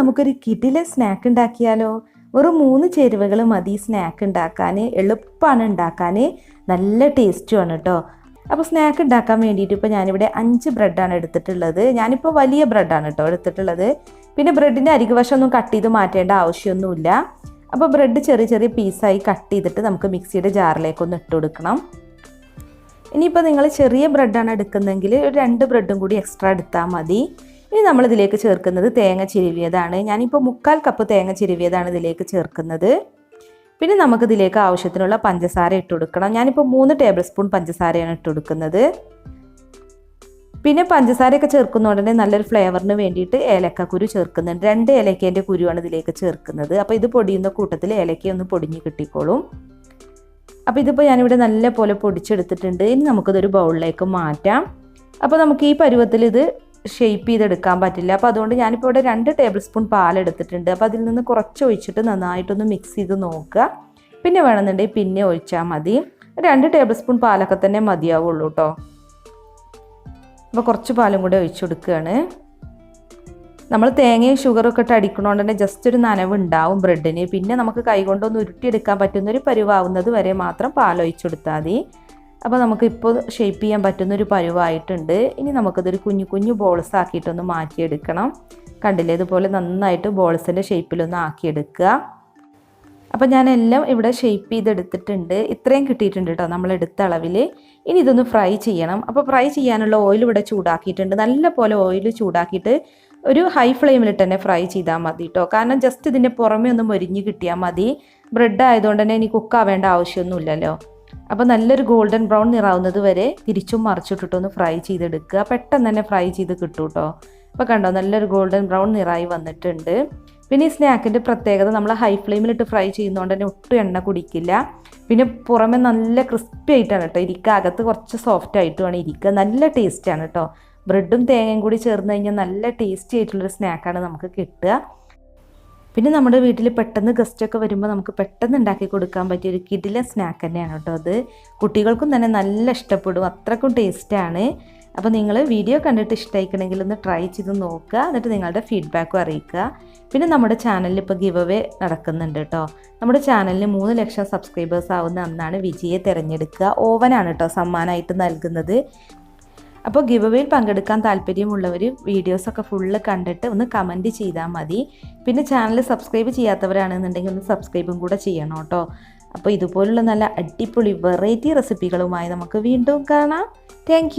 നമുക്കൊരു കിടിലെ സ്നാക്ക് ഉണ്ടാക്കിയാലോ? വെറും മൂന്ന് ചേരുവകൾ മതി സ്നാക്ക് ഉണ്ടാക്കാൻ എളുപ്പമാണ് ഉണ്ടാക്കാൻ നല്ല ടേസ്റ്റുമാണ് കേട്ടോ അപ്പോൾ സ്നാക്ക് ഉണ്ടാക്കാൻ വേണ്ടിയിട്ട് ഇപ്പോൾ ഞാനിവിടെ അഞ്ച് ബ്രെഡാണ് എടുത്തിട്ടുള്ളത്. ഞാനിപ്പോൾ വലിയ ബ്രെഡാണ് കേട്ടോ എടുത്തിട്ടുള്ളത്. പിന്നെ ബ്രെഡിന്റെ അരികുവശമൊന്നും കട്ട് ചെയ്ത് മാറ്റേണ്ട ആവശ്യമൊന്നുമില്ല. അപ്പോൾ ബ്രെഡ് ചെറിയ ചെറിയ പീസായി കട്ട് ചെയ്തിട്ട് നമുക്ക് മിക്സിയുടെ ജാറിലേക്കൊന്ന് ഇട്ട് കൊടുക്കണം. ഇനിയിപ്പോൾ നിങ്ങൾ ചെറിയ ബ്രെഡാണ് എടുക്കുന്നതെങ്കിൽ ഒരു രണ്ട് ബ്രെഡും കൂടി എക്സ്ട്രാ എടുത്താൽ മതി. ഇനി നമ്മൾ ഇതിലേക്ക് ചേർക്കുന്നത് തേങ്ങ ചിരുവിയതാണ്. ഞാനിപ്പോൾ മുക്കാൽ കപ്പ് തേങ്ങ ചിരുവിയതാണ് ഇതിലേക്ക് ചേർക്കുന്നത്. പിന്നെ നമുക്ക് ഇതിലേക്ക് ആവശ്യത്തിനുള്ള പഞ്ചസാര ഇട്ട് കൊടുക്കണം. ഞാനിപ്പോൾ മൂന്ന് ടേബിൾ സ്പൂൺ പഞ്ചസാരയാണ് ഇട്ട് കൊടുക്കുന്നത്. പിന്നെ പഞ്ചസാരയൊക്കെ ചേർക്കുന്ന ഉടനെ നല്ലൊരു ഫ്ലേവറിന് വേണ്ടിയിട്ട് ഏലക്ക കുരു ചേർക്കുന്നുണ്ട്. രണ്ട് ഏലക്കേന്റെ കുരുവാണ് ഇതിലേക്ക് ചേർക്കുന്നത്. അപ്പോൾ ഇത് പൊടിയുന്ന കൂട്ടത്തിൽ ഏലക്ക ഒന്ന് പൊടിഞ്ഞ് കിട്ടിക്കോളും. അപ്പോൾ ഇതിപ്പോൾ ഞാനിവിടെ നല്ല പോലെ പൊടിച്ചെടുത്തിട്ടുണ്ട്. ഇനി നമുക്കിതൊരു ബൗളിലേക്ക് മാറ്റാം. അപ്പോൾ നമുക്ക് ഈ പരുവത്തിൽ ഇത് ഷേപ്പ് ചെയ്തെടുക്കാൻ പറ്റില്ല. അപ്പോൾ അതുകൊണ്ട് ഞാനിപ്പോൾ ഇവിടെ രണ്ട് ടേബിൾ സ്പൂൺ പാലെടുത്തിട്ടുണ്ട് അപ്പോൾ അതിൽ നിന്ന് കുറച്ച് ഒഴിച്ചിട്ട് നന്നായിട്ടൊന്ന് മിക്സ് ചെയ്ത് നോക്കുക. പിന്നെ വേണമെന്നുണ്ടെങ്കിൽ പിന്നെ ഒഴിച്ചാൽ മതി. രണ്ട് ടേബിൾ സ്പൂൺ പാലൊക്കെ തന്നെ മതിയാവുള്ളൂ കേട്ടോ അപ്പോൾ കുറച്ച് പാലും കൂടെ ഒഴിച്ചു കൊടുക്കുകയാണ്. നമ്മൾ തേങ്ങയും ഷുഗറും ഒക്കെ ഇട്ട് അടിക്കണോണ്ട് തന്നെ ജസ്റ്റ് ഒരു നനവ് ഉണ്ടാവും ബ്രെഡിന് പിന്നെ നമുക്ക് കൈകൊണ്ടൊന്ന് ഉരുട്ടിയെടുക്കാൻ പറ്റുന്ന ഒരു പരുവാവുന്നത് വരെ മാത്രം പാലൊഴിച്ചു കൊടുത്താൽ മതി. അപ്പോൾ നമുക്ക് ഇപ്പോൾ ഷേപ്പ് ചെയ്യാൻ പറ്റുന്ന ഒരു പരുവായിട്ടുണ്ട്. ഇനി നമുക്കതൊരു കുഞ്ഞു കുഞ്ഞു ബോൾസ് ആക്കിയിട്ടൊന്ന് മാറ്റിയെടുക്കണം. കണ്ടില്ലേ? ഇതുപോലെ നന്നായിട്ട് ബോൾസിന്റെ ഷേപ്പിലൊന്ന് ആക്കിയെടുക്കുക. അപ്പോൾ ഞാൻ എല്ലാം ഇവിടെ ഷേപ്പ് ചെയ്തെടുത്തിട്ടുണ്ട്. ഇത്രയും കിട്ടിയിട്ടുണ്ട് കേട്ടോ നമ്മൾ എടുത്ത അളവിൽ ഇനി ഇതൊന്ന് ഫ്രൈ ചെയ്യണം. അപ്പോൾ ഫ്രൈ ചെയ്യാനുള്ള ഓയിൽ ഇവിടെ ചൂടാക്കിയിട്ടുണ്ട്. നല്ല പോലെ ഓയിൽ ചൂടാക്കിയിട്ട് ഒരു ഹൈ ഫ്ലെയിമിൽ തന്നെ ഫ്രൈ ചെയ്താൽ മതി കേട്ടോ കാരണം ജസ്റ്റ് ഇതിന്റെ പുറമേ ഒന്ന് മൊരിഞ്ഞ് കിട്ടിയാൽ മതി. ബ്രെഡ് ആയതുകൊണ്ട് തന്നെ ഇനി കുക്കാവേണ്ട ആവശ്യമൊന്നുമില്ലല്ലോ. അപ്പോൾ നല്ലൊരു ഗോൾഡൻ ബ്രൗൺ നിറാവുന്നത് വരെ തിരിച്ചും മറിച്ചിട്ടിട്ടൊന്ന് ഫ്രൈ ചെയ്തെടുക്കുക. പെട്ടെന്ന് തന്നെ ഫ്രൈ ചെയ്ത് കിട്ടും കേട്ടോ അപ്പോൾ കണ്ടോ നല്ലൊരു ഗോൾഡൻ ബ്രൗൺ നിറായി വന്നിട്ടുണ്ട്. പിന്നെ ഈ സ്നാക്കിന്റെ പ്രത്യേകത നമ്മൾ ഹൈ ഫ്ലെയിമിലിട്ട് ഫ്രൈ ചെയ്യുന്നതുകൊണ്ട് തന്നെ ഒട്ടും എണ്ണ കുടിക്കില്ല. പിന്നെ പുറമെ നല്ല ക്രിസ്പി ആയിട്ടാണ് കേട്ടോ ഇരിക്കുക. അകത്ത് കുറച്ച് സോഫ്റ്റ് ആയിട്ടുമാണ് ഇരിക്കുക. നല്ല ടേസ്റ്റാണ് കേട്ടോ ബ്രെഡും തേങ്ങയും കൂടി ചേർന്ന് കഴിഞ്ഞാൽ നല്ല ടേസ്റ്റി ആയിട്ടുള്ളൊരു സ്നാക്കാണ് നമുക്ക് കിട്ടുക. പിന്നെ നമ്മുടെ വീട്ടിൽ പെട്ടെന്ന് ഗസ്റ്റൊക്കെ വരുമ്പോൾ നമുക്ക് പെട്ടെന്ന് ഉണ്ടാക്കി കൊടുക്കാൻ പറ്റിയ ഒരു കിടില സ്നാക്ക് തന്നെയാണ് കേട്ടോ അത്. കുട്ടികൾക്കും തന്നെ നല്ല ഇഷ്ടപ്പെടും. അത്രക്കും ടേസ്റ്റാണ് അപ്പോൾ നിങ്ങൾ വീഡിയോ കണ്ടിട്ട് ഇഷ്ടമായിക്കണമെങ്കിൽ ഒന്ന് ട്രൈ ചെയ്ത് നോക്കുക. എന്നിട്ട് നിങ്ങളുടെ ഫീഡ്ബാക്കും അറിയിക്കുക. പിന്നെ നമ്മുടെ ചാനലിൽ ഇപ്പോൾ ഗിവ് അവേ നടക്കുന്നുണ്ട് കേട്ടോ. നമ്മുടെ ചാനലിന് മൂന്ന് ലക്ഷം സബ്സ്ക്രൈബേഴ്സ് ആവുന്ന അന്നാണ് വിജയെ തിരഞ്ഞെടുക്കുക. ഓവനാണ് കേട്ടോ സമ്മാനമായിട്ട് നൽകുന്നത്. അപ്പോൾ ഗിവ് അവേയിൽ പങ്കെടുക്കാൻ താല്പര്യമുള്ളവർ വീഡിയോസൊക്കെ ഫുള്ള് കണ്ടിട്ട് ഒന്ന് കമന്റ് ചെയ്താൽ മതി. പിന്നെ ചാനൽ സബ്സ്ക്രൈബ് ചെയ്യാത്തവരാണെന്നുണ്ടെങ്കിൽ ഒന്ന് സബ്സ്ക്രൈബും കൂടെ ചെയ്യണം കേട്ടോ. അപ്പോൾ ഇതുപോലുള്ള നല്ല അടിപൊളി വെറൈറ്റി റെസിപ്പികളുമായി നമുക്ക് വീണ്ടും കാണാം. താങ്ക്